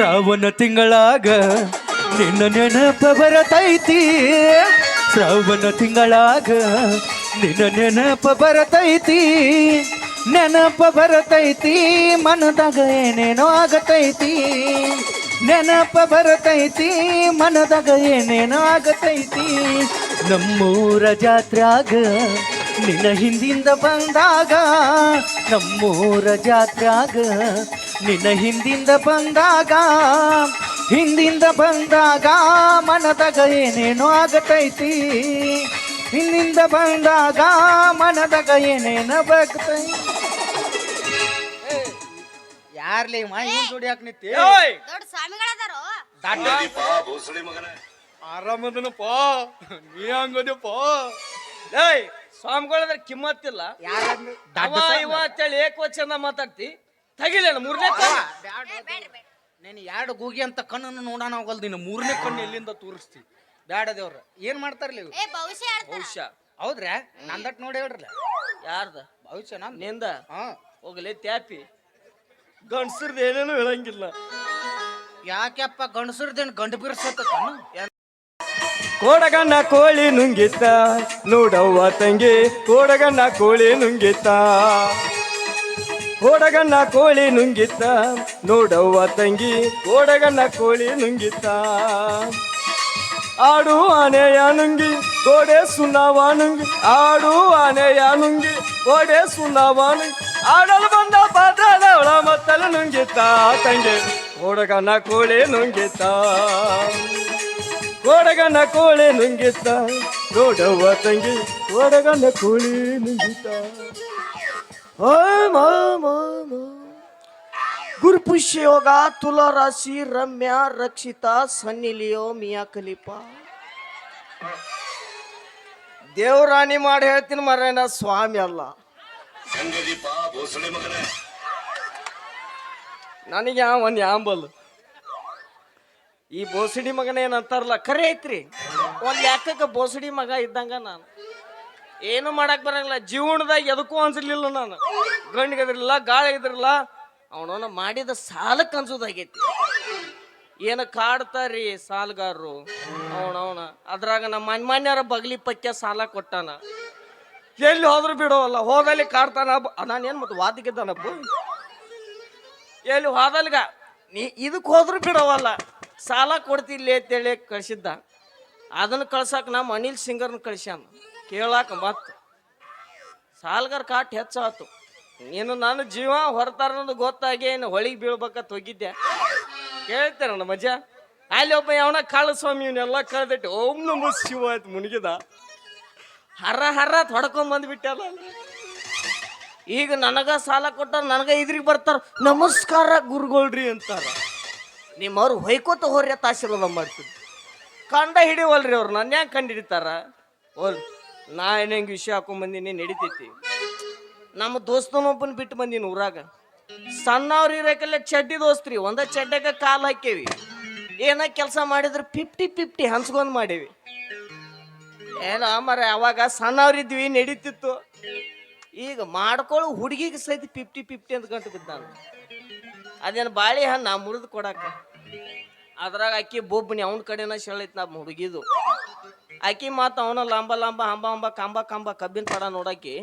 ಶ್ರಾವಣ ತಿಂಗಳಾಗ ನಿನ್ನ ನೆನಪ ಬರತೈತಿ. ಶ್ರಾವಣ ತಿಂಗಳಾಗ ನಿನ್ನ ನೆನಪ ಬರತೈತಿ. ನೆನಪ ಬರತೈತಿ, ಮನದಾಗ ಏನೇನೋ ಆಗತೈತಿ. ನೆನಪ ಬರತೈತಿ, ಮನದಾಗ ಏನೇನೋ ಆಗತೈತಿ. ನಮ್ಮೂರ ಜಾತ್ರ್ಯಾಗ ನಿನ್ನ ಹಿಂದಿಂದ ಬಂದಾಗ ನಮ್ಮೂರ ಜಾತ್ರಾಗ ನಿನ್ನ ಹಿಂದಿಂದ ಬಂದಾಗ ಹಿಂದಿಂದ ಬಂದಾಗ ಮನದಾಗ ಏನೇನೋ ಆಗತೈತಿ. ಹಿಂದಿಂದ ಬಂದಾಗ ಮನದಾಗ ಏನೇನೋ ಬಗ್ತೈತಿ ಯಾರ್ಲಿ ಮಾ ಏನ್ ಜೋಡಿ ಹಾಕ್ ನಿತ್ತಿ ದೊಡ್ಡ ಸ್ವಾಮಿಗಳದಾರು? ಆರಾಮದನಪ್ಪ ನೀ ಹಂಗದಪ್ಪ ಏಯ್ ಸ್ವಾಮಿಗಳದ್ರ ಕಿಮ್ಮತ್ತಿಲ್ಲ. ಯಾರಂದ್ರು ಅವ ಇವ ಅಂತೇಳಿ ಏಕವಚನ ಮಾತಾಡ್ತಿ. ತಗಿಲೇನ ಮೂರನೇ ನೀನು ಎರಡು ಗೂಗಿ ಅಂತ ಕಣ್ಣನ್ನು ನೋಡೋಣ ಹೋಗಲ್ದು ನೀನು ಮೂರನೇ ಕಣ್ಣು ಎಲ್ಲಿಂದ ತೋರಿಸ್ತಿ? ಬ್ಯಾಡ ದೇವ್ರ ಏನ್ ಮಾಡ್ತಾರಲ್ಲ ಇವು ಏ ಭವಿಷ್ಯ ಹೇಳ್ತಾರ. ಭವಿಷ್ಯ. ಹೌದ್ರಾ? ನಂದಟ್ ನೋಡಿ ಹೇಳ್ರಲ್ಲ. ಯಾರ್ದ? ಭವಿಷ್ಯ ನಾನು ನಿಂದ? ಹಾ. ಹೋಗಲಿ ತ್ಯಾಪಿ. ಗಂಡಸರ್ದು ಏನೇನು ಹೇಳಂಗಿಲ್ಲ. ಯಾಕೆಪ್ಪ ಗಂಡಸರ್ದೇನು ಗಂಡು ಬಿರ್ಸತ್ತ ಕೋಡಗನ್ನ ಕೋಳಿ ನುಂಗಿತ್ತ. ನೋಡವ್ವ ತಂಗಿ ಕೋಡಗನ್ನ ಕೋಳಿ ನುಂಗಿತ್ತ. ಕೋಡಗನ್ನ ಕೋಳಿ ನುಂಗಿತ್ತ. ನೋಡವ್ವ ತಂಗಿ ಕೋಡಗನ್ನ ಕೋಳಿ ನುಂಗಿತ ಆಡು ಆನೆಯ ನುಂಗಿ, ಗೋಡೆ ಸುಣ್ಣವ ನುಂಗಿ. ಆಡು ಆನೆಯ ನುಂಗಿ, ಗೋಡೆ ಸುಣ್ಣವ ನುಂಗಿ. ಆಡಲು ಬಂದ ಪಾತ್ರದ ಒಳ ಮತ್ತಲು ನುಂಗಿತ ತಂಗಿ ಕೋಡಗನ್ನ ಕೋಳಿ ನುಂಗಿತ್ತ. ಕೋಡಗನ ಕೋಳಿ ನುಂಗಿತ್ತ. ನೋಡವ್ವ ತಂಗಿ ಕೋಡಗನ ಕೋಳಿ ನುಂಗಿತ್ತ. ಗುರುಪುಷ್ಯ ಯೋಗ ತುಲಾ ರಾಶಿ Ramya Rakshita Sunny Leone Mia Khalifa. ದೇವರಾಣಿ ಮಾಡಿ ಹೇಳ್ತೀನಿ ಮರೇನ ಸ್ವಾಮಿ ಅಲ್ಲ. ನನಗೆ ಒಂದು ಯಾಂಬಲ್. ಈ ಬೋಸಡಿ ಮಗನ ಏನಂತಾರಲ್ಲ ಖರೆ ಐತ್ರಿ. ಒಂದು ಲೆಕ್ಕಕ್ಕೆ ಬೋಸಡಿ ಮಗ ಇದ್ದಂಗ ನಾನು. ಏನು ಮಾಡಕ್ ಬರಂಗಿಲ್ಲ, ಜೀವನದಾಗ ಎದಕ್ಕೂ ಅನ್ಸಿರ್ಲಿಲ್ಲ ನಾನು. ಗಂಡಿಗದ್ರಿಲ್ಲ, ಗಾಳಿಗದ್ರಿಲ್ಲ, ಅವನವನ ಮಾಡಿದ ಸಾಲಕ್ಕೆ ಅನ್ಸೋದಾಗೈತಿ. ಏನು ಕಾಡ್ತಾರಿ ಸಾಲಗಾರರು, ಅವನವನ. ಅದ್ರಾಗ ನಮ್ಮ ಅನ್ಮಾನ್ಯರ ಬಗ್ಲಿ ಪಕ್ಕ ಸಾಲ ಕೊಟ್ಟಾನ. ಎಲ್ಲಿ ಹೋದ್ರು ಬಿಡೋವಲ್ಲ, ಹೋದಲ್ಲಿ ಕಾಡ್ತಾನ. ನಾನೇನು ಮತ್ತೆ ವಾದಿಗಿದ್ದಾನಪ್ಪ ಎಲ್ಲಿ ಹೋದಲ್ಗ? ನೀ ಇದಕ್ಕೆ ಹೋದ್ರು ಬಿಡವಲ್ಲ. ಸಾಲ ಕೊಡ್ತಿಲ್ಲ ಅಂತೇಳಿ ಕಳಿಸಿದ್ದ. ಅದನ್ನು ಕಳ್ಸಕ್ ನಮ್ಮ ಅನಿಲ್ ಸಿಂಗರ್ನ ಕಳಿಸ್ಯಾನ. ಕೇಳಾಕ ಮತ್ತು ಸಾಲ್ಗಾರ ಕಾಟ್ ಹೆಚ್ಚಾತು. ಏನು ನಾನು ಜೀವ ಹೊರತಾರ ಗೊತ್ತಾಗಿ ಏನು ಹೊಳಿಗೆ ಬೀಳ್ಬೇಕಂತ ಹೋಗಿದ್ದೆ. ಕೇಳ್ತೇನೆ ಮಜಾ ಅಲ್ಲಿ ಒಬ್ಬ ಯಾವನ ಕಾಳು ಸ್ವಾಮಿ ಇವನ್ನೆಲ್ಲ ಕಳ್ದಿಟ್ಟು ಓಂ ನಮ ಶಿವ ಆಯ್ತು ಮುನಿಗಿದ ಹರ ಹರ ಹೊಡ್ಕೊಂಡ್ ಬಂದ್ಬಿಟ್ಟಲ್ಲ ಈಗ ನನಗ ಸಾಲ ಕೊಟ್ಟಾರ, ನನಗ ಇದ್ರಿಗೆ ಬರ್ತಾರ, ನಮಸ್ಕಾರ ಗುರುಗಳ್ರಿ ಅಂತಾರ. ನಿಮ್ಮವ್ರು ಹೊಯ್ಕೋತ ಹೋರಿ ಅಂತ ಆಶೀರ್ವಾದ ಮಾಡ್ತೀನಿ. ಕಂಡ ಹಿಡಿವಲ್ರಿ ಅವ್ರು ನನ್ನ ಯಾಕೆ ಕಂಡು ಹಿಡಿತಾರ? ಓಲ್ ನಾ ಏನು ಹೆಂಗೆ ವಿಷಯ ಹಾಕೊಂಡ್ ಬಂದೀನಿ, ನಡಿತೈತಿ. ನಮ್ಮ ದೋಸ್ತನೊಬ್ಬನ ಬಿಟ್ಟು ಬಂದಿನಿ ಊರಾಗ. ಸಣ್ಣವ್ರು ಇರಕಲ್ಲ ಚಡ್ಡಿ ದೋಸ್ತ್ರಿ, ಒಂದ ಚಡ್ಡಾಗ ಕಾಲು ಹಾಕೇವಿ. ಏನ ಕೆಲಸ ಮಾಡಿದ್ರೆ ಫಿಫ್ಟಿ ಫಿಫ್ಟಿ ಹಂಚ್ಕೊಂಡು ಮಾಡೇವಿ. ಏನ ಮರ ಅವಾಗ ಸಣ್ಣವ್ರಿದ್ವಿ ನಡೀತಿತ್ತು. ಈಗ ಮಾಡ್ಕೊಳ್ಳೋ ಹುಡುಗಿಗೆ ಸಹಿತ ಫಿಫ್ಟಿ ಫಿಫ್ಟಿ ಅಂತ ಗಂಟು ಬಿದ್ದಾನ ಅದೇನು ಬಾಳೆಹಣ್ಣು ಮುರಿದು ಕೊಡಾಕ ಅದ್ರಾಗ ಅಕ್ಕಿ ಬೊಬ್ಬನಿ ಅವನ ಕಡೆನ ಶೆಳೈತ್ ನಮ್ಮ ಹುಡುಗಿದು. ಅಕ್ಕಿ ಮಾತು ಅವನ ಲಾಂಬ ಲಾಂಬ ಹಂಬ ಹಂಬ ಕಂಬ ಕಂಬ ಕಬ್ಬಿನ ಪಡ ನೋಡಾಕಿ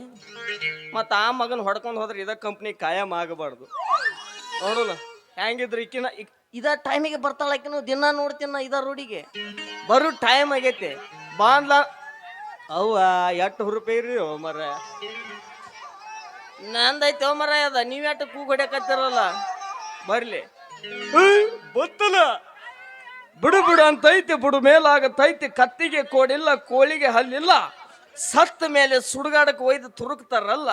ಮತ್ತು ಆ ಮಗನ ಹೊಡ್ಕೊಂಡು ಹೋದ್ರೆ ಇದ ಕಂಪ್ನಿ ಕಾಯಂ ಆಗಬಾರ್ದು. ನೋಡಲ್ಲ ಹೆಂಗಿದ್ರು ಇಕ್ಕಿನ, ಇಕ್- ಇದ ಟೈಮಿಗೆ ಬರ್ತಾಳ ಆಕಿನ, ದಿನ ನೋಡ್ತೀನ ಇದ ರೂಢಿಗೆ. ಬರೋ ಟೈಮ್ ಆಗೈತೆ. ಬಾಂದ್ಲ, ಅವ್ವ ಎಟ್ಟು ರೂಪಾಯಿ ರೀ ಓ ಮರ ನಂದೈತೆ ಮರ ಅದ, ನೀವ್ ಎಟ್ಟು ಕೂಗ್ ಹೊಡ್ಯಾಕತ್ತಿರಲ್ಲ? ಬರ್ಲಿ. ಬತ್ತಲ. ಬಿಡು ಬಿಡು ಅಂತೈತಿ ಬಿಡು ಮೇಲಾಗತೈತಿ ಕತ್ತಿಗೆ ಕೋಡಿಲ್ಲ ಕೋಳಿಗೆ ಹಲ್ಲಿಲ್ಲ. ಸತ್ತ ಮೇಲೆ ಸುಡುಗಾಡಕ್ಕೆ ಒಯ್ದು ತುರುಕ್ತಾರಲ್ಲ.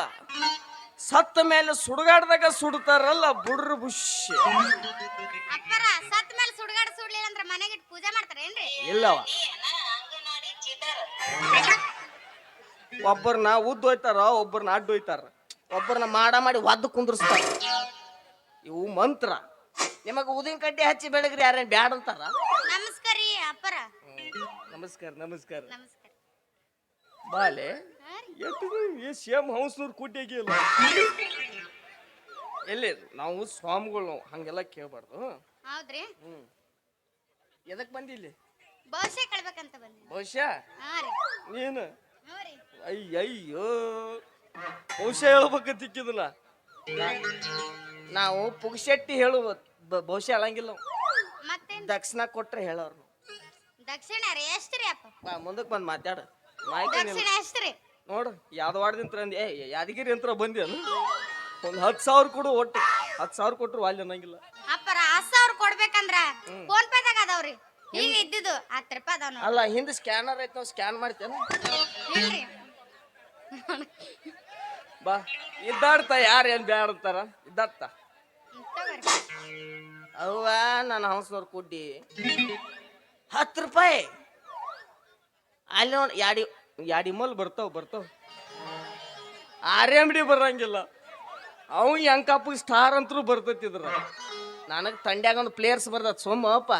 ಸತ್ತ ಮೇಲೆ ಸುಡುಗಾಡ್ದಾಗ ಸುಡ್ತಾರಲ್ಲ ಬುಡ್ರ ಬುಷ್ ಅಪ್ಪರ ಸತ್ ಮೇಲೆ ಸುಡ್ಗಾಡ ಸುಡ್ಲಿಲ್ಲ ಅಂದ್ರ ಮನೆಗಿಟ್ಟು ಪೂಜೆ ಮಾಡ್ತಾರೇನ್ರಿ ಇಲ್ಲವ. ಒಬ್ಬರನ್ನ ಉದ್ದು ಹೋಯ್ತಾರ ಒಬ್ಬರನ್ನ ಅಡ್ಡು ಹೋಯ್ತಾರ ಒಬ್ಬರನ್ನ ಮಾಡ ಮಾಡಿ ಒದ್ದು ಕುಂದ್ರಸ್ತಾರ. ಇವು ಮಂತ್ರ. ನಿಮಗೆ ಊದಿನ ಕಡ್ಡಿ ಹಚ್ಚಿ ಬೆಳಗ್ರಿ ಯಾರೇನು ಬ್ಯಾಡ ಅಂತಾರ? ನಮಸ್ಕಾರ ರೀ ಅಪ್ಪರ. ನಮಸ್ಕಾರ ನಮಸ್ಕಾರ. ನಮಸ್ಕಾರ. ಬಾಲೆ ಎತ್ತು ರೀ. ಎಷ್ಟು ಸೇಮ್ ಹೌಸ್ನೂರ್ ಇಲ್ಲ. ಎಲ್ಲಿ ನಾವು ಸ್ವಾಮಿಗಳು ಹಂಗೆಲ್ಲ ಕೇಳಬಾರ್ದು. ಹೌದ್ರಿ? ಎದಕ್ ಬಂದಿಲ್ಲಿ ಭವಿಷ್ಯ ಕಳ್ಬೇಕಂತ ಬಂದಿ ಬಹುಶಃ ಹಾ ರೀ. ನೀನು? ಹ್ಞೂ ರೀ. ಅಯ್ಯಯ್ಯೋ. ಬಹುಶಃ ಹೇಳ್ಬೇಕಂತಿಕ್ಕಿದಲ್ಲ ನಾವು ಪುಗ್ಶೆಟ್ಟಿ ಹೇಳು ಬಹುಶಃ ಹೇಳಂಗಿಲ್ಲ. ಮತ್ತೇನ್? ದಕ್ಷಿಣ ಕೊಟ್ರೆ ಹೇಳೋರು ದಕ್ಷಿಣ ರೀ ಎಷ್ಟು ರೀ ಅಪ್ಪ? ಬಾ ಮುಂದಕ್ಕೆ ಬಂದು ಮಾತಾಡ. ಮಾಹಿತಿ ದಕ್ಷಿಣ ಎಷ್ಟು ರೀ? ನೋಡು ಯಾವ್ದು ವಾರ್ದಿಂದ ಅಂದ್. ಏ ಯಾದಗಿರಿ ಅಂತ ಬಂದಿ ಅಲ್ಲ? ಒಂದು ಹತ್ತು ಸಾವಿರ ಕೊಡು ಒಟ್ಟು. ಹತ್ತು ಸಾವಿರ ಕೊಟ್ರು ವಾಲ್ಯ ಅನ್ನಂಗಿಲ್ಲ. ಅಪ್ಪರ ಹತ್ತು ಸಾವಿರ ಕೊಡ್ಬೇಕಂದ್ರ ಫೋನ್ ಪೇದಾಗ ಅದಾವ್ರಿ. ಈಗ ಇದ್ದಿದ್ದು ಹತ್ತು ರೂಪಾಯಿ ಅದಾವ ಅಲ್ಲ ಹಿಂದೆ ಸ್ಕ್ಯಾನರ್ ಐತೆ ನಾವು ಸ್ಕ್ಯಾನ್ ಮಾಡ್ತೇನೆ? ಇಲ್ರಿ. ಬಾ. ಇದ್ದಾಡ್ತ ಯಾರು ಏನು ಬ್ಯಾಡ ಅಂತಾರ? ಇದ್ದಾಡ್ತ. ಅವ್ವ ನನ್ನ ಹಂಸನವ್ರ ಕುಡ್ಡಿ. ಹತ್ತು ರೂಪಾಯಿ. ಅಲ್ಲಿ ನೋಡಿ ಯಾಡಿ ಯಾಡಿ ಮಲ್ ಬರ್ತಾವ ಬರ್ತಾವ. ಆರ್ ಎಂ ಡಿ ಬರಂಗಿಲ್ಲ. ಅವ್ ಯಂಕಪ್ಪ ಸ್ಟಾರ್ ಅಂತರೂ ಬರ್ತೈತಿದ್ರ ನನಗೆ ತಂಡ್ಯಾಗ ಒಂದು ಪ್ಲೇಯರ್ಸ್ ಬರ್ತದ ಸೋಮಪ್ಪ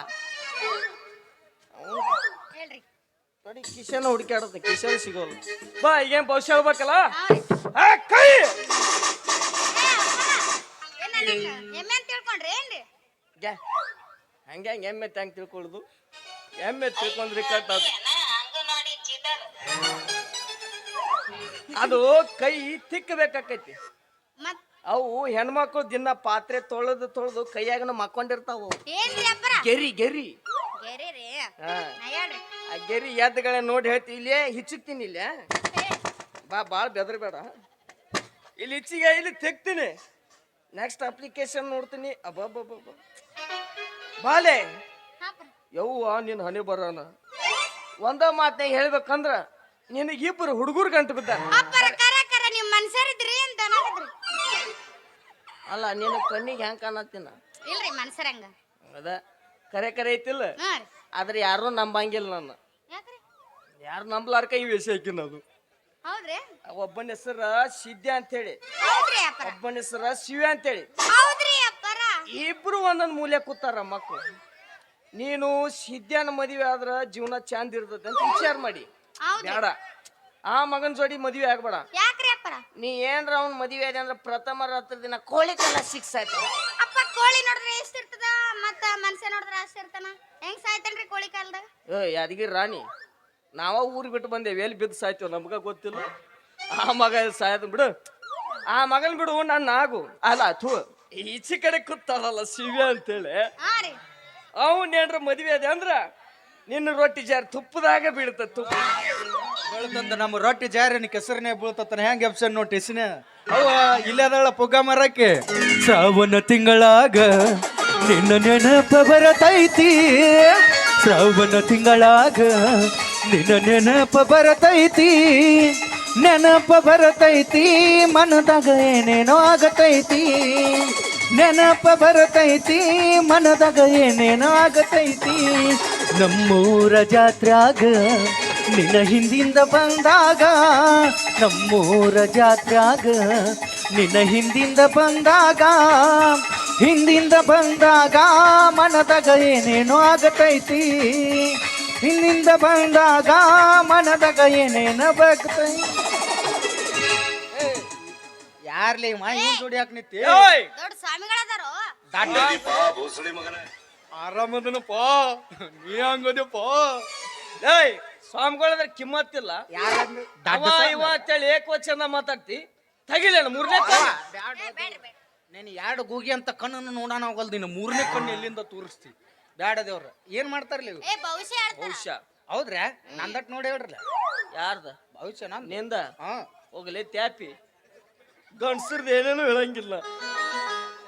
ನೋಡಿ ಕಿಶನ್ ಹುಡುಕಾಡತ್ತೆ ಕಿಶನ್ ಸಿಗೋಲ್ಲ ಬಾ ಈಗೇನ್ ಭವಿಷ್ಯ ಹೇಳ್ಬೇಕಲ್ಲ? ಆ, ಕೈ! ಎಮ್ಮೆ ಅಂತ ತಿಳ್ಕೊಂಡ್ರಿ ಏನ್ರಿ ಗ್ಯಾ ಹಂಗೆ ಹಂಗೆ ಎಮ್ಮೆ ಹೆಂಗೆ ತಿಳ್ಕೊಳ್ಳೋದು ಎಮ್ಮೆ ತಿಳ್ಕೊಂಡ್ರಿ ಕಟ್ ಅದು ಅದು ಕೈ ತಿಕ್ಕಬೇಕಾಕೈತಿ ಮತ್ ಅವು ಹೆಣ್ಮಕ್ಳು ದಿನ ಪಾತ್ರೆ ತೊಳೆದು ತೊಳೆದು ಕೈಯಾಗನ ಮಕ್ಕೊಂಡಿರ್ತಾವು ಗೆರಿ ಗೆರಿ ಆ ಗೆರಿ ಎದ್ದುಗಳ ನೋಡಿ ಹೇಳ್ತಿ ಇಲ್ಲೇ ಹಿಚ್ಚುತ್ತೀನಿ ಇಲ್ಲೇ ಬಾ ಭಾಳ ಬೆದರ್ಬೇಡ ಇಲ್ಲಿ ಇಚ್ಚಿಗೆ ಇಲ್ಲಿ ತೆಗ್ತೀನಿ. ನೆಕ್ಸ್ಟ್ ಅಪ್ಲಿಕೇಶನ್ ನೋಡ್ತೀನಿ. ಅಬ್ಬಬ್ಬಬ್ಬ ಬಾಲೆ ಯವ್ವ ನಿನ್ನ ಹನಿ ಬರೋಣ ಒಂದ ಮಾತ ಹೇಳ್ಬೇಕಂದ್ರ ನಿನಗಿಬ್ಬರು ಹುಡುಗರು ಗಂಟು ಬಿದ್ದ ಅಲ್ಲ ನಿನ್ನ ಕಣ್ಣಿಗೆ ಹೆಂಗ್ ಕಾಣತ್ತಿನ? ಇಲ್ರಿ ಮನ್ಸರಂಗ ಅದ ಕರೆ ಕರೆ ಐತಿಲ್ಲ? ಆದ್ರೆ ಯಾರು ನಂಬಂಗಿಲ್ಲ ನಾನು ಯಾರು ನಂಬಲಾರ್ಕ ಈ ವಿಷಯ ಹಾಕಿನದು ಹೌದ್ರಿ? ಒಬ್ಬನ ಹೆಸರ ಸಿದ್ಧ ಅಂತ ಹೇಳಿ ಒಬ್ಬನ ಹೆಸರ ಶಿವ ಹೌದ್ರಿ ಅಪ್ಪರ. ಇಬ್ರು ಒಂದೊಂದ್ ಮೂಲೆ ಕೂತಾರ ಮಕ್ಕಳು ನೀನು ಸಿದ್ಧನ ಮದುವೆ ಆದ್ರ ಜೀವನ ಚಂದ ಇರ್ತದೆ ಅಂತ ವಿಚಾರ ಮಾಡಿ. ಹೌದ್ರಿ. ಬೇಡ. ಆ ಮಗನ ಜೋಡಿ ಮದುವೆ ಆಗ್ಬೇಡ. ಯಾಕ್ರಿ ಅಪ್ಪರ? ನೀ ಏನ್ರ ಅವ್ನ ಮದುವೆ ಆದ ಅಂದ್ರೆ ಪ್ರಥಮ ರಾತ್ರಿ ದಿನ ಕೋಳಿ ಕಾಲ ಸಿಕ್ಸ್ ಆಯ್ತು. ಅಪ್ಪ ಕೋಳಿ ನೋಡಿದ್ರೆ ಎಷ್ಟ್ ಇರ್ತದ? ಮತ್ತ ಮನ್ಸ ನೋಡಿದ್ರೆ ಅಷ್ಟ್ ಇರ್ತಾನ? ಹೆಂಗ್ ಸಾಯ್ತಾನ್ರಿ ಕೋಳಿ ಕಾಲದಾಗ? ಏ ಯಾದಗಿರಿ ರಾಣಿ. ನಾವ ಊರ್ ಬಿಟ್ಟು ಬಂದೇವಿ ಎಲ್ಲಿ ಬಿದ್ದು ಸಾಯ್ತೀವಿ ನಮ್ಗ ಗೊತ್ತಿಲ್ಲ. ಆ ಮಗ ಸಾಯ್ದ ಬಿಡು. ಆ ಮಗನ್ ಬಿಡು ನನ್ನ ಆಗು. ಅಲ್ಲ ಥೂ ಈಚೆ ಕಡೆ ಕೂತಾಳಲ್ಲ ಶಿವ್ಯ ಅಂತೇಳಿ. ಅವನೇನ್ರ ಮದುವೆ ಅವನ್ ಏನ್ರ ಮದ್ವೆ ಅದೇ ಅಂದ್ರ ನಿನ್ನ ರೊಟ್ಟಿ ಜಾರ್ ತುಪ್ಪದಾಗ ಬೀಳ್ತ ತುಪ್ಪ. ಬೆಳ್ತಂದ ನಮ್ಮ ರೊಟ್ಟಿ ಜಾರಿನ ಕೆಸರನೇ ಬೀಳ್ತತನ ಹೆಂಗ್ ಎಪ್ಸನ್ ನೋಟಿಸ್ನ ಅವ ಇಲ್ಲದಳ ಪುಗ್ಗ ಮರಕ್ಕೆ. ಶ್ರಾವಣ ತಿಂಗಳಾಗ ನಿನ್ನ ನೆನಪ ಬರತೈತಿ. ಶ್ರಾವಣ ತಿಂಗಳಾಗ ನಿನ್ನ ನೆನಪ ಬರತೈತಿ ನೆನಪ ಬರತೈತಿ ಮನದಾಗ ಏನೇನೋ ಆಗತೈತಿ. ನೆನಪ ಬರತೈತಿ ಮನದಾಗ ಏನೇನೋ ಆಗತೈತಿ. ನಮ್ಮೂರ ಜಾತ್ರಾಗ ನಿನ್ನ ಹಿಂದಿಂದ ಬಂದಾಗ, ನಮ್ಮೂರ ಜಾತ್ರಾಗ ನಿನ್ನ ಹಿಂದಿಂದ ಬಂದಾಗ ಹಿಂದಿಂದ ಬಂದಾಗ ಮನದಾಗ ಏನೇನೋ ಆಗತೈತಿ. ಹಿಂದಿಂದ ಬಂದಾಗ ಮನದಾಗ ಏನೇನ ಬಗ್ತ ಯಾರ್ಲಿ ಮಾ ಜೋಡಿ ಹಾಕ್ ನಿತ್ತಿ ಓಯ್ ದೊಡ್ಡ ಸ್ವಾಮಿಗಳದಾರೋ? ಆರಾಮದನಪ್ಪ ನೀ ಹಂಗದಪ್ಪ ಏಯ್ ಸ್ವಾಮಿಗಳದ್ರ ಕಿಮ್ಮತ್ತಿಲ್ಲ. ಯಾರ್ ಅವ ಇವ ಅಂತೇಳಿ ಏಕವಚನ ಮಾತಾಡ್ತಿ. ತಗಿಲೇನು ಮೂರನೇ ಕಣ್ಣು? ನೀನು ಎರಡು ಗೂಗಿ ಅಂತ ಕಣ್ಣನ್ನು ನೋಡೋಣ ಹೋಗಲ್ ನೀನು ಮೂರನೇ ಕಣ್ಣು ಎಲ್ಲಿಂದ ತೋರಿಸ್ತಿ? ಬ್ಯಾಡ ದೇವ್ರ ಏನ್ ಮಾಡ್ತಾರಲ್ಲ ಇವ್ರು? ಏ ಭವಿಷ್ಯ ಆಡ್ತಾರ. ಭವಿಷ್ಯ. ಹೌದ್ರಾ? ನಂದಟ್ ನೋಡಿ ಹೇಳ್ರಲ್ಲ. ಯಾರ್ದ? ಭವಿಷ್ಯ ನಂದು. ನಿಂದ? ಹಾ. ಹೋಗ್ಲಿ ತ್ಯಾಪಿ. ಗಂಡಸರ್ದು ಏನೇನು ಹೇಳಂಗಿಲ್ಲ.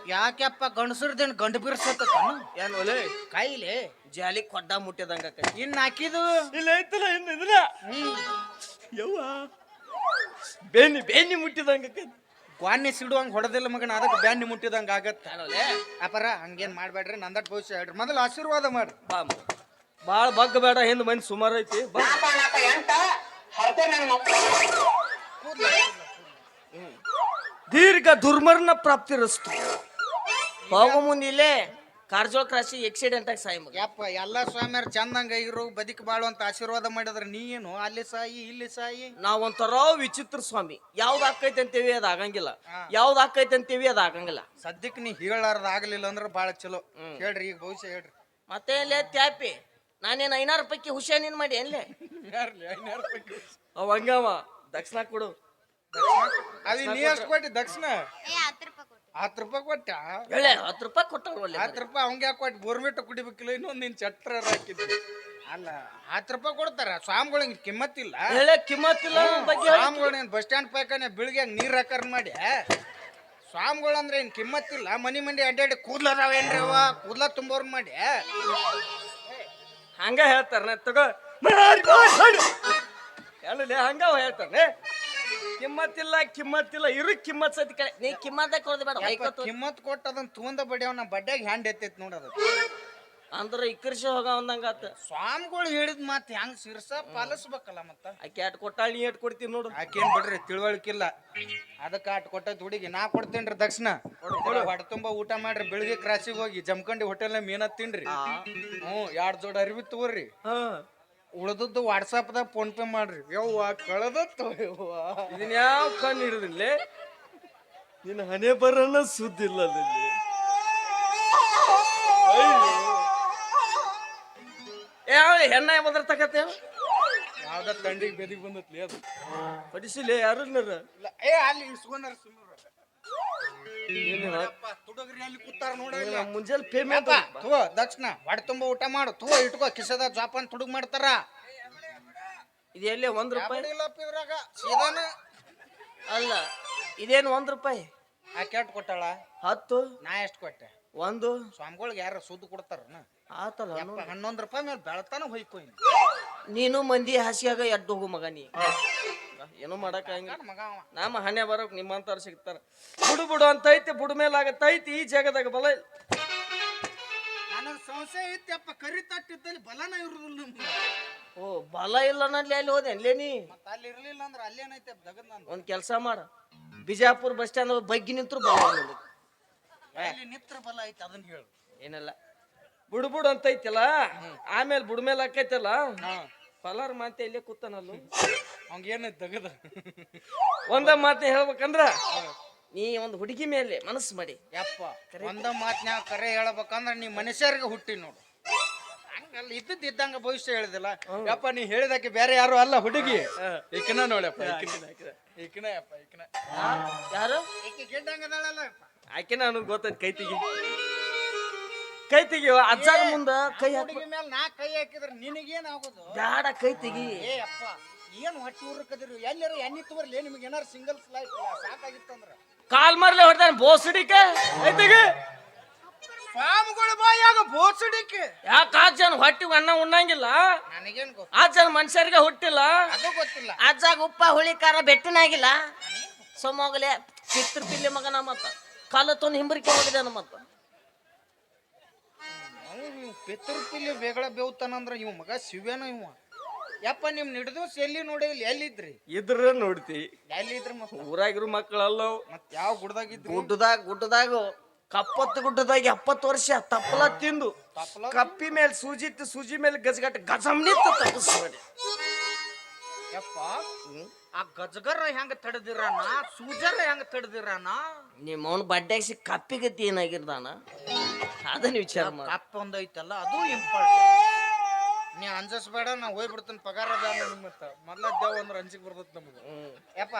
ಯಾಕೆಪ್ಪ ಗಂಡಸರ್ದೇನು ಗಂಡು ಬಿರ್ಸತ್ತ ಏನ್ ಒಲೆ? ಕೈಲಿ ಜಾಲಿ ಕೊಡ್ಡ ಮುಟ್ಟಿದಂಗ. ಇನ್ ಹಾಕಿದು? ಇಲ್ಲ ಐತಲ್ಲ ಇನ್ನು ಇದ್ರ ಯವ್ವ. ಬೇನಿ ಬೇನಿ ಮುಟ್ಟಿದಂಗ ಆಕೈತಿ. ಗ್ವಾನಿ ಸಿಡುವಂಗ್ ಹೊಡೆದಿಲ್ಲ ಮಗನ ಅದಕ್ಕೆ ಬ್ಯಾನಿ ಮುಟ್ಟಿದಂಗ ಆಗತ್ತೆ? ಅಪರ ಹಂಗೇನ್ ಮಾಡ್ಬೇಡ್ರಿ ನಂದಟ್ ಭವಿಷ್ಯ ಹೇಳ್ರಿ. ಮೊದಲು ಆಶೀರ್ವಾದ ಮಾಡಿ ಬಾ ಭಾಳ ಬಾಳ್ ಬಗ್ಗ ಬೇಡ ಹಿಂದ್ ಮಂದಿ ಸುಮಾರು ಐತಿ. ದೀರ್ಘ ದುರ್ಮರಣ ಪ್ರಾಪ್ತಿರಸ್ತು. ಹೋಗು ಮುಂದೆ ಇಲ್ಲೇ ಕಾರ್ಜೋ ಕ್ರಾಸಿ ಆಕ್ಸಿಡೆಂಟ್ ಆಗಿ ಸಾಯಿ ಮಗ. ಯಪ್ಪ ಎಲ್ಲ ಸ್ವಾಮಿಯರ್ ಚಂದಂಗ ಇರು ಬದುಕು ಬಾಳು ಅಂತ ಆಶೀರ್ವಾದ ಮಾಡಿದ್ರ ನೀ ಏನು ಅಲ್ಲಿ ಸಾಯಿ ಇಲ್ಲಿ ಸಾಯಿ. ನಾವ್ ಒಂಥರ ವಿಚಿತ್ರ ಸ್ವಾಮಿ. ಯಾವ್ದು ಆಕೈತೆ ಅಂತೀವಿ ಅದ ಆಗಂಗಿಲ್ಲ. ಯಾವ್ದು ಆಕೈತೆ ಅಂತೀವಿ ಅದ ಆಗಂಗಿಲ್ಲ. ಸದ್ಯಕ್ಕೆ ನೀ ಹೇಳಾರ್ದ ಆಗ್ಲಿಲ್ಲ ಅಂದ್ರೆ ಬಾಳ ಚಲೋ. ಹೇಳ್ರಿ ಈಗ ಭವಿಷ್ಯ ಹೇಳ್ರಿ. ಮತ್ತೆ ಇಲ್ಲೇ ತ್ಯಾಪಿ? ನಾನೇನು ಐನಾರು ಪೈಕಿ ಹುಷಾನೇನ್ ಮಾಡಿ ಎಲ್ಲೇ? ಅವ ಹಂಗವ ದಕ್ಷಿಣ ಕೊಡು. ಅದು ನೀ ಅಷ್ಟು ಕೊಟ್ಟಿ ದಕ್ಷಿಣ? ಏ ಹತ್ತು ರೂಪಾಯಿ ಕೊಟ್ಟು? ಹತ್ತು ರೂಪಾಯಿ ಕೊಟ್ಟ ಹೇಳೆ ಹತ್ತು ರೂಪಾಯಿ ಹತ್ತು ಅವಂಗೆ ಯಾಕೆ ಕೊಟ್ಟು? ಬೋರ್ಮಿಟ್ಟು ಕುಡಿಬೇಕಿಲ್ಲ ಇನ್ನೊಂದು ನಿನ್ ಚಟ್ರ ಹಾಕಿದ್ವಿ ಅಲ್ಲ ಹತ್ತು ರೂಪಾಯಿ ಕೊಡ್ತಾರ ಸ್ವಾಮಿಗಳಿಗೆ ಕಿಮ್ಮತ್ತಿಲ್ಲ? ಹೇಳೆ ಕಿಮ್ಮತ್ತಿಲ್ಲ ಬಗ್ಗೆ ಹೇಳು. ಸ್ವಾಮಿಗಳು ಬಸ್ ಸ್ಟ್ಯಾಂಡ್ ಪೈಕಾನೆ ಬೆಳಿಗ್ಗೆ ನೀರು ಹಾಕರ್ ಮಾಡಿ? ಸ್ವಾಮಿಗಳು ಅಂದ್ರೆ ಏನು ಕಿಮ್ಮತ್ತಿಲ್ಲ? ಮನಿ ಮಂದಿ ಅಡ್ಡಾಡಿ ಕೂದ್ಲ ಅದಾವೇನ್ರಿ ಅವ ಕೂದ್ಲ ತುಂಬೋರ್ ಮಾಡಿ? ಹಂಗ ಹೇಳ್ತಾರ ತಗೋ. ಹೇಳಲೇ ಹಂಗ. ಹೇಳ್ತಾನೆ ಕಿಮ್ಮತ್ತಿಲ್ಲ ಕಿಮ್ಮತ್ತಿಲ್ಲ ಇರು ಕಿಮ್ಮತ್ ಸತಿ ಕಡೆ. ನೀ ಕಿಮ್ಮತ್ತ ಕೊಡದ ಬೇಡ ಕಿಮ್ಮತ್ ಕೊಟ್ಟ ಅದನ್ನ ತೂಂದ ಬಡಿ ನಾ ಬಡ್ಡೆಗೆ ಹ್ಯಾಂಡ್ ಎತ್ತೈತಿ ಅದು ಅಂದ್ರೆ ಇಕ್ಕರ್ಸಿ ಹೋಗ ಅಂದಂಗಾತ ಸ್ವಾಮಿಗಳು ಹೇಳಿದ ಮತ್ತೆ ಹೆಂಗ್ ಸಿರ್ಸ ಪಾಲಿಸ್ಬೇಕಲ್ಲ ಮತ್ತ? ಆಕೆ ಅಟ್ ಕೊಟ್ಟಾಳ ನೀ ಎಟ್ ಕೊಡ್ತೀನಿ ನೋಡು. ಆಕೇನ್ ಬಿಡ್ರಿ ತಿಳುವಳಿಕಿಲ್ಲ. ಅದಕ್ಕೆ ಅಟ್ ಕೊಟ್ಟೈತಿ ಹುಡುಗಿ ನಾ ಕೊಡ್ತೇನ್ರಿ ದಕ್ಷಿಣ. ಹೊಟ್ಟೆ ತುಂಬಾ ಊಟ ಮಾಡ್ರಿ ಬೆಳಿಗ್ಗೆ ಕ್ರಾಸಿಗೆ ಹೋಗಿ ಜಮ್ಕಂಡಿ ಹೋಟೆಲ್ ಮೀನ ತಿನ್ರಿ. ಹ್ಞೂ ಎರಡು ಜೋಡ ಅರಿವಿ ತಗೋರಿ. ಹಾ. ಉಳ್ದದ್ದು ವಾಟ್ಸಾಪ್ದಾಗ ಫೋನ್ ಪೇ ಮಾಡ್ರಿ. ಯವ್ವ ಕಳೆದತ್ತು ಯವ್ವ. ಇದನ್ನ ಯಾವ ಕಣ್ಣು ಹಿಡಿದಿಲ್ಲ ನಿನ್ನ ಹಣೆ ಬರನ ಸುದ್ದಿಲ್ಲ ಅಲ್ಲಿ. ಯಾವ ಹೆಣ್ಣ ಬಂದ್ರ ತಕತೆ ಯಾವ್ದ ತಂಡಿಗೆ ಬೆದಿಗೆ ಬಂದತ್ಲಿ ಅದು. ಪಡಿಸಿಲೆ ಯಾರು ಏ ಅಲ್ಲಿ ಇಸ್ಕೊಂಡಾರ ಸುಮ್ಮನೆ ತುಡುಗ್ರಿ ಅಲ್ಲಿ ಕೂತಾರ ನೋಡಿಲ್ಲ ಮುಂಜಾನೆ ಪೇಮೆಂಟ್ ತಗೋ ದಕ್ಷಿಣ. ಹೊಡೆ ತುಂಬಾ ಊಟ ಮಾಡು. ತಗೋ ಇಟ್ಕೋ. ಕಿಸದ ಜಾಪಾನ್ ತುಡುಗ್ ಮಾಡ್ತಾರ. ಇದು ಎಲ್ಲಿ? ಒಂದ್ ರೂಪಾಯಿ? ಇಲ್ಲಪ್ಪ ಇದ್ರಾಗ? ಸೀದಾನ? ಅಲ್ಲ ಇದೇನು ಒಂದ್ ರೂಪಾಯಿ? ಆ ಎಷ್ಟ್ ಕೊಟ್ಟಾಳ? ಹತ್ತು. ನಾ ಎಷ್ಟು ಕೊಟ್ಟೆ? ಒಂದು. ಸ್ವಾಮಿಗಳಿಗೆ ಯಾರು ಸುದ್ದು ಕೊಡ್ತಾರನ ಆತಲ್ಲ ಯಪ್ಪ ಹನ್ನೊಂದು ರೂಪಾಯಿ ಮೇಲೆ ಬೆಳತಾನ ಹೋಯ್ಕೋ ನೀನು ಮಂದಿ ಹಾಸಿಯಾಗ ಎದ್ದು ಹೋಗು ಮಗ ನೀ. ಏನು ಮಾಡಕ್ ಮಗ ಅವ. ನಮ್ಮ ಹಣೆ ಬರೋಕ್ ನಿಮ್ಮಂತವ್ರು ಸಿಗ್ತಾರ. ಬುಡು ಬುಡು ಅಂತ ಐತಿ ಬುಡ ಮೇಲೆ ಆಗತ್ತೈತಿ ಈ ಜಾಗದಾಗ ಬಲ ಇಲ್ಲ. ನನಗೆ ಸಂಶಯ ಐತಿಯಪ್ಪ ಕರಿ ತಟ್ಟಿದ್ದಲ್ಲಿ ಬಲನ ಇರುದಿಲ್ಲ ನಮ್ಗೆ. ಓ ಬಲ ಇಲ್ಲ ಅನ್ನಲ್ಲಿ ಅಲ್ಲಿ ಹೋದೆ ಅಲ್ಲೇ ನೀ? ಮತ್ತೆ ಅಲ್ಲಿ ಇರಲಿಲ್ಲ ಅಂದ್ರೆ ಅಲ್ಲೇನೈತೆ ದಗದ್ ನಾನು ಒಂದ್ ಕೆಲಸ ಮಾಡ. ಬಿಜಾಪುರ ಬಸ್ ಸ್ಟ್ಯಾಂಡ್ ಬಗ್ಗಿ ನಿಂತ್ರು ಬಲ ಇಲ್ಲ. ಅಲ್ಲಿ ನಿತ್ರ ಬಲ ಐತೆ ಅದನ್ನ ಹೇಳು. ಏನಿಲ್ಲ. ಬುಡು ಬುಡು ಅಂತ ಐತಿಲ್ಲ? ಆಮೇಲೆ ಬುಡ ಮೇಲೆ ಆಕೈತಲ್ಲ ಪಲಾರ್ ಮಾತೆ ಇಲ್ಲೇ ಕೂತಾನಲ್ಲ? ಅವಂಗೇನು ತೆಗದ? ಒಂದ ಮಾತು ಹೇಳ್ಬೇಕಂದ್ರ ನೀ ಒಂದು ಹುಡುಗಿ ಮೇಲೆ ಮನಸ್ಸು ಮಾಡಿ. ಯಪ್ಪ ಒಂದ ಮಾತ್ನ್ಯಾಗ ಕರೆ ಹೇಳ್ಬೇಕಂದ್ರ ನೀ ಮನುಷ್ಯರಿಗೆ ಹುಟ್ಟಿ ನೋಡು. ಹಂಗಲ್ಲ ಇದ್ದದ್ದು ಇದ್ದಂಗ ಭವಿಷ್ಯ ಹೇಳಿದಿಲ್ಲ. ಯಪ್ಪ ನೀ ಹೇಳಿದಕ್ಕೆ ಬೇರೆ ಯಾರು ಅಲ್ಲ ಹುಡುಗಿ? ಈಕಿನ ನೋಡಪ್ಪ ಈಕಿನ. ಯಪ್ಪ ಈಕಿನ. ಯಾರು? ಈಕಿ ಗಿಡ್ಡಂಗದಾಳಲ್ಲ ಯಪ್ಪ. ಆಕೆ ನನಗೆ ಗೊತ್ತೈತಿ ಕೈ ತೆಗಿ ಕೈ ತೆಗಿ ಅಜ್ಜಾರ ಮುಂದ ಕೈ ಹಾಕಿ ಹುಡುಗಿ ಮೇಲೆ ನಾ ಕೈ ಹಾಕಿದ್ರೆ ನಿನಗೇನ್ ಆಗೋದು? ಬ್ಯಾಡ ಕೈ ತೆಗಿ. ಏ ಅಪ್ಪ ಏನ್ ಹೊಟ್ಟಿ ಉರ್ಕದಿರಿ ಎಲ್ಲರ ಎಣ್ಣೆ ತೋರ್ಲಿ ನಿಮ್ಗೆ ಏನಾರು ಸಿಂಗಲ್ ಲೈಫ್ ಸಾಕಾಗಿತ್ತಂದ್ರ ಕಾಲ್ ಮರ್ಲೆ ಹೊಡ್ತಾನೆ ಬೋಸಡಿಕೆ ಕೈ ತೆಗಿ. ಸ್ವಾಮಿಗಳ ಬಾಯಾಗ ಬೋಸಡಿಕೆ ಆ ಜನ ಹೊಟ್ಟಿ ಅನ್ನ ಉಣ್ಣಂಗಿಲ್ಲ? ನನಗೇನ್ ಗೊತ್ತ? ಜನ ಮನುಷ್ಯರಿಗೆ ಹುಟ್ಟಿಲ್ಲ? ಅದು ಗೊತ್ತಿಲ್ಲ. ಅಜ್ಜಾಗ ಉಪ್ಪ ಹುಳಿ ಖಾರ ಬೆಟ್ಟಿನಾಗಿಲ್ಲ? ಸೊಮ್ಮೋಗಲೆ ಚಿತ್ರ ಪಿಲ್ಲಿ ಮಗನ ಮತ್ತ. ಕಾಲ ತೊಂದು ಹಿಂಬರಿಕೆ ಹೋಗಿದೆ ಮತ್ತ. ಅವ್ನು ಪಿತೃಪಿಲ್ಲಿ ಬೇಗಳ ಬೇವ್ತಾನಂದ್ರ ಇವ್ ಮಗ ಶಿವ್ಯಾನ ಇವ ಯಪ್ಪ ನಿಮ್ ನಿಡ್ದೋಸ್ ಎಲ್ಲಿ ನೋಡಿಲ್ಲ ಎಲ್ಲಿದ್ರಿ? ಇದ್ರ ನೋಡ್ತಿ. ಎಲ್ಲಿದ್ರಿ ಮತ್ತೆ? ಊರಾಗಿರೋ ಮಕ್ಕಳಲ್ಲ. ಮತ್ ಯಾವ ಗುಡ್ದಾಗಿದ್ರಿ ಗುಡ್ಡದಾಗ ಗುಡ್ಡದಾಗ ಕಪ್ಪತ್ತು ಗುಡ್ಡದಾಗ ಎಪ್ಪತ್ತು ವರ್ಷ ತಪ್ಪಲ ತಿಂದು ತಪ್ಪಲ ಕಪ್ಪಿ ಮೇಲೆ ಸೂಜಿ ಇತ್ತು ಸೂಜಿ ಮೇಲೆ ಗಜಗಟ್ಟ ತಪಸ್ ಮಾಡಿ ಯಪ್ಪ ಆ ಗಜಗರ ಹೆಂಗ ತಡೆದಿರಾನ? ಸೂಜರ ಹೆಂಗ ತಡೆದಿರಾನ? ನಿಮ್ಮ ಬಡ್ಡೆಗೆ ಬಡ್ಡ್ಯಾಗ ಕಪ್ಪಿಗತಿ ಏನಾಗಿರ್ದಾನ? ಅದನ್ನ ವಿಚಾರ ಮಾಡ ಕಪ್ಪ ಒಂದ್ ಐತಲ್ಲ ಅದು ಇಂಪಾರ್ಟೆಂಟ್ ನೀ ಅಂಜಸ್ಬೇಡ ನಾ ಹೋಗ್ಬಿಡ್ತೀನಿ ಪಗಾರ ಅದ ನಿಮ್ಮತ್ತ ಮೊದ್ಲ ದೇವ್ ಅಂದ್ರೆ ಅಂಜಿಕ್ ಬರ್ತೈತಿ ನಮ್ಗೆ. ಯಪ್ಪ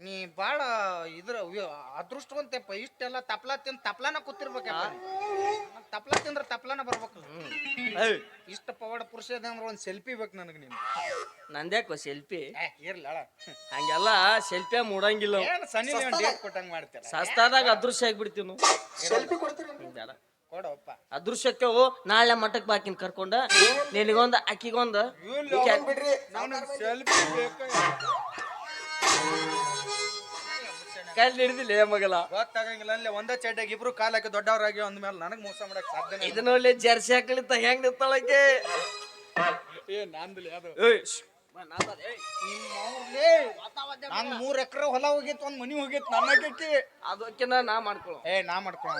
ನೀ ಬಾಳ ಇದ್ರ ವಿ- ಅದೃಷ್ಟವಂತಪ್ಪ ಇಷ್ಟೆಲ್ಲ ತಪ್ಲ ತಿಂದು ತಪ್ಲಾನ ಕೂತಿರ್ಬೇಕಪ್ಪ. ತಪ್ಲ ತಿಂದ್ರ ತಪ್ಲಾನ ಬರ್ಬೇಕು ಇಷ್ಟ ಪವಾಡ ಪುರುಷ ಇದೆ ಅಂದ್ರೆ ಒಂದು ಸೆಲ್ಫಿ ಬೇಕು ನನಗೆ ನೀನು ನಂದ್ಯಾಕೋ ಸೆಲ್ಫಿ ಏ ಇರ್ಲಿ ಅಳ. ಹಂಗೆಲ್ಲ ಸೆಲ್ಫಿ ಮೂಡಂಗಿಲ್ಲ. ಏನು ಸನಿ ಡೇಟ್ ಕೊಟ್ಟಂಗೆ ಮಾಡ್ತೀರ ಸಸ್ತಾದಾಗ ಅದೃಶ್ಯ ಆಗ್ಬಿಡ್ತೀವಿ ನಾವು. ಸೆಲ್ಫಿ ಕೊಡ್ತೀರ ಬೇಡ. ಕೊಡಪ್ಪ. ಅದೃಶ್ಯಕ್ಕೆ ನಾಳೆ ಮಠಕ್ಕೆ ಬಾಕಿನ್ ಕರ್ಕೊಂಡ. ನಿನಗೊಂದ ಅಕ್ಕಿಗೊಂದ ನಾನು ಸೆಲ್ಫಿ ಬೇಕು ಕೈಲಿ ಹಿಡಿದಿಲ್ಲ ಮಗಲ? ಗೊತ್ತಾಗಂಗಿಲ್ಲ. ಅಲ್ಲೇ ಒಂದೇ ಚಡ್ಡಾಗ ಇಬ್ರು ಕಾಲಕ್ಕೆ ದೊಡ್ಡವರಾಗಿ ಅಂದ್ಮೇಲೆ ನನಗೆ ಮೋಸ ಮಾಡಕ್ ಸಾಧ್ಯ ಇಲ್ಲ. ಇದನ್ನೊಳ್ಳೆ ಜರ್ಸಿ ಹಾಕಲಿತ್ತ ಹೆಂಗ್ ನಿಂತಾಳಕ್ಕೆ ಏ ನಂದಿಲ್ಲ ಅದು. ನಾನು ಮೂರ್ ಎಕರೆ ಹೊಲ ಹೋಗಿತ್ತು ಒಂದ್ ಮನಿ ಹೋಗಿತ್ತು ನನ್ನ ಕಟ್ಟಿ ನಾ ಮಾಡ್ಕೊಳ್ಳೋ ಏ ನಾ ಮಾಡ್ಕೊಳ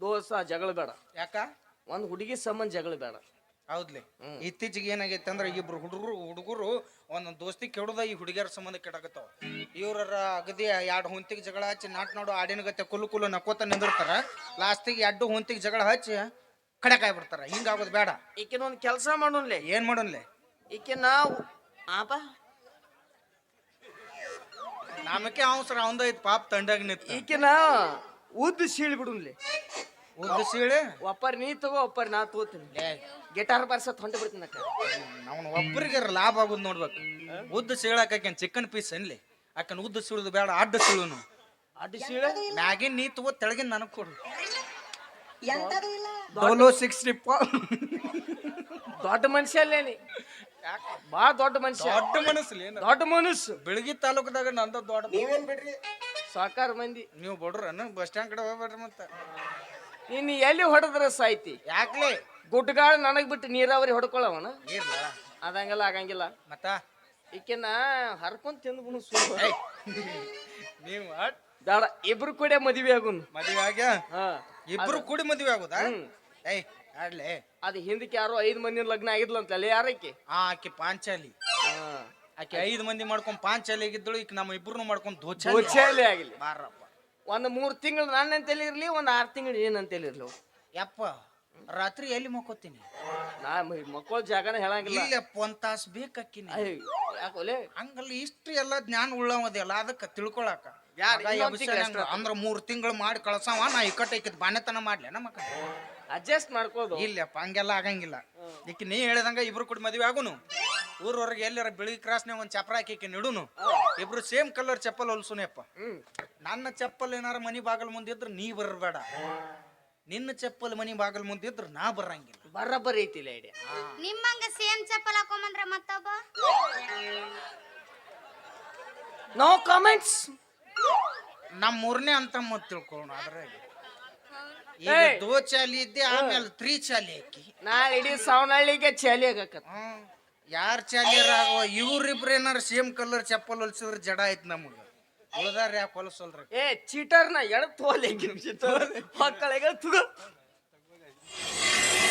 ದೋಸ್ತ ಜಗಳ ಬೇಡ. ಯಾಕ? ಒಂದು ಹುಡುಗಿ ಸಂಬಂಧ ಜಗಳ ಬೇಡ. ಹೌದ್ಲಿ. ಇತ್ತೀಚೆಗೆ ಏನಾಗೈತೆ ಅಂದ್ರೆ ಇಬ್ರು ಹುಡುಗರು ಹುಡುಗರು ಒಂದೊಂದು ದೋಸ್ತಿ ಕೆಡದ ಈ ಹುಡುಗಿಯರ ಸಂಬಂಧ ಕೆಡಕತ್ತಾವ. ಇವ್ರ ಅಗದಿ ಎರಡು ಹೊಂತಿಗೆ ಜಗಳ ಹಚ್ಚಿ ನಾಟ್ ನೋಡು ಆಡಿನ ಗತ್ತೆ ಕುಲು ಕುಲು ನಕ್ಕೋತ ನಿಂದಿರ್ತಾರ. ಲಾಸ್ಟಿಗೆ ಎರಡು ಹೊಂತಿಗೆ ಜಗಳ ಹಚ್ಚಿ ಕಡೆಕಾಯಿ ಬಿಡ್ತಾರ ಹಿಂಗಾಗೋದು ಬೇಡ. ಈಕಿನ ಒಂದು ಕೆಲಸ ಮಾಡೋನ್ಲೆ. ಏನ್ ಮಾಡೋನ್ಲೆ? ಈಕೆ ನಾವು ಆಪ. ನಮಕ್ಕೆ ಅವಸರ ಅವಂದ ಐತ್ ಪಾಪ ತಂಡಾಗ ನಿಂತ. ಈಕಿನ ಉದ್ದ ಸೀಳ್ ಬಿಡುನ್ಲೆ ಉದ್ದ ಸೀಳೆ ಒಪ್ಪರ್ ನೀ ತಗೋ ಒಪ್ಪರ್ ನಾ ತಗೋತೀನಿ. ಗಿಟಾರ್ ಬರ್ಸತ್ ಹೊಂಟ ಬಿಡ್ತೀನಿ ಅಕ್ಕ. ಅವನು ಒಬ್ಬರಿಗೆ ಲಾಭ ಆಗೋದು ನೋಡ್ಬೇಕು. ಉದ್ದ ಸೀಳಾಕ ಆಕೆನ್ ಚಿಕನ್ ಪೀಸ್ ಅನ್ಲಿ. ಆಕನ್ ಉದ್ದ ಸೀಳುದು ಬೇಡ ಅಡ್ಡ ಸೀಳುನು. ಅಡ್ಡ ಸೀಳ? ಮ್ಯಾಗಿನ್ ನೀ ತಗೋ ತೆಳಗಿನ ನನಗೆ ಕೊಡು. ಡೋಲೋ ಸಿಕ್ಸ್ಟಿ ದೊಡ್ಡ ಮನುಷ್ಯ ಅಲ್ಲೇನಿ ಬಾ ದೊಡ್ಡ ಮನುಷ್ಯ. ದೊಡ್ಡ ಮನಸ್ಸಲ್ಲಿ ದೊಡ್ಡ ಮನುಷ್ಯ ಬೆಳಗಿ ತಾಲೂಕದಾಗ ನಂದ ದೊಡ್ಡ ನೀವೇನ್ ಬಿಡ್ರಿ? ಸಾಕಾರ ಮಂದಿ. ನೀವು ಬಡ್ರನ ಬಸ್ ಸ್ಟ್ಯಾಂಡ್ ಕಡೆ ಹೋಗ್ಬೇಡ್ರಿ ಮತ್ತ. ನೀನ್ ಎಲ್ಲಿ ಹೊಡೆದ್ರ ಸಾಯ್ತಿ? ಯಾಕ್ಲೆ? ಗುಡ್ಡಗಾಳ ನನಗ್ ಬಿಟ್ಟು ನೀರಾವರಿ ಹೊಡ್ಕೊಳವನ ಇರ್ಲ? ಅದಂಗೆಲ್ಲ ಆಗಂಗಿಲ್ಲ. ಮತ್ತ? ಈಕೆನ ಹರ್ಕೊಂಡ್ ತಿಂದು ಸುಳ್ಳು ಏಯ್, ನೀವು ಬೇಡ ಇಬ್ರು ಕೂಡ ಮದ್ವೆ ಆಗು ಮದುವೆ ಆಗ್ಯ? ಹಾ. ಇಬ್ರು ಕೂಡ ಮದುವೆ ಆಗುದ? ಹ್ಮ್. ಏಯ್ ಆಡ್ಲೆ ಅದು ಹಿಂದಕ್ಕೆ ಯಾರೋ ಐದು ಮಂದಿನ ಲಗ್ನ ಆಗಿದ್ಲಂತ ಅಲ್ಲಿ ಯಾರಕ್ಕೆ ಆ ಆಕೆ ಪಾಂಚಾಲಿ. ಆಕೆ ಐದು ಮಂದಿ ಮಾಡ್ಕೊಂಡ್ ಪಾಂಚಾಲಿ ಆಗಿದ್ದಳು ಈಗ ನಮ್ಮ ಇಬ್ರು ಮಾಡ್ಕೊಂಡ್ ದೋಚೆಯಲ್ಲಿ ಆಗಿಲ್ಲ ಬಾರಪ್ಪ. ಒಂದ್ ಮೂರು ತಿಂಗಳು ನನ್ನ ಅಂತೇಳಿ ಇರ್ಲಿ ಒಂದ್ ಆರ್ ತಿಂಗಳು ಇರ್ಲಿ. ಅವು. ಯಪ್ಪ ರಾತ್ರಿ ಎಲ್ಲಿ ಮಕ್ಕೋತೀನಿ? ನಾ ಮಕ್ಕಳ ಜಾಗನ ಹೇಳಂಗಿಲ್ಲ. ಇಲ್ಲಪ್ಪ ಒಂದ್ ತಾಸು ಬೇಕಕ್ಕಿನಿ. ಯಾಕೋಲೆ ಹಂಗಲ್ಲ ಇಷ್ಟು ಎಲ್ಲ ಜ್ಞಾನ ಉಳ್ಳವದೆಲ್ಲ ಅದಕ್ಕೆ ತಿಳ್ಕೊಳಕ? ಯಾರ್ ಇನ್ನೊಂದ್ ತಿಂಗ್ಳು ಅಂದ್ರ- ಅಂದ್ರ ಮೂರ್ ತಿಂಗಳು ಮಾಡಿ ಕಳ್ಸವ ನಾ ಇಕ್ಕಟ್ಟ ಇಕ್ಕತ್ ಬಾನೆತನ ಮಾಡ್ಲಿ ನಮ್ಮ ಅಡ್ಜಸ್ಟ್ ಮಾಡ್ಕೋದು. ಇಲ್ಲಪ್ಪ ಹಂಗೆಲ್ಲ ಆಗಂಗಿಲ್ಲ. ಈಕಿ ನೀ ಹೇಳಿದಂಗ ಇಬ್ರು ಕೂಡ ಮದ್ವೆ ಆಗುನು. ಊರವರೆಗೆ ಎಲ್ಲಾರ ಬಿಳಿ ಕ್ರಾಸ್ನೇ ಒಂದ್ ಚಪ್ರ ಹಾಕಿ ನೆಡುನು. ನಿಡುನು ಇಬ್ರು ಸೇಮ್ ಕಲರ್ ಚಪ್ಪಲ್ ಹೊಲ್ಸುನೇಪ್ಪ. ನನ್ನ ಚಪ್ಪಲ್ ಏನಾರ ಮನಿ ಬಾಗಲ್ ಮುಂದಿದ್ರ ನೀ ಬರಬೇಡ. ನಿನ್ನ ಚಪ್ಪಲ್ ಮನಿ ಬಾಗಲ್ ಮುಂದಿದ್ರ ನಾ ಬರಂಗಿಲ್ಲ. ಬರಬ್ಬರಿ ಐತಿಲ್ಲ ಐಡಿಯಾ. ನಿಮ್ಮಂಗ ಸೇಮ್ ಚಪ್ಪಲ್ ಹಾಕೊಂಬಂದ್ರ ಮತ್ತೊಬ್ಬ? ನೋ ಕಾಮೆಂಟ್ಸ್ ನಮ್ಮ ಮೂರನೇ ಅಂತ ಮತ್ತೆ ತಿಳ್ಕೊಳ್ಳೋಣ ಅದ್ರಾಗ. ಈಗ ಏಯ್. ದೋ ಚಾಲಿ ಇದ್ದೆ ಆಮೇಲೆ ತ್ರೀ ಚಾಲಿ ಹಾಕಿ. ನಾಳೆ ಇಡೀ ಸವನಹಳ್ಳಿಗೆ ಚಾಲಿ ಆಗಕತ್ತ. ಹ್ಮ್ ಯಾರ್ ಚಾಲಿಯರ ಇವ್ರಿಬ್ರು ಏನಾರ ಸೇಮ್ ಕಲರ್ ಚಪ್ಪಲ್ ಹೊಲ್ಸಿದ್ರ ಜಡ ಐತ್ ನಮಗ. ಉಳ್ದಾರ ಯಾಕೆ ಹೊಲಸಲ್ರಿ? ಏ ಚೀಟರ್ನ ಎಡ ತೋಲೆ ಮಕ್ಕಳಿಗೆ ತುಗ.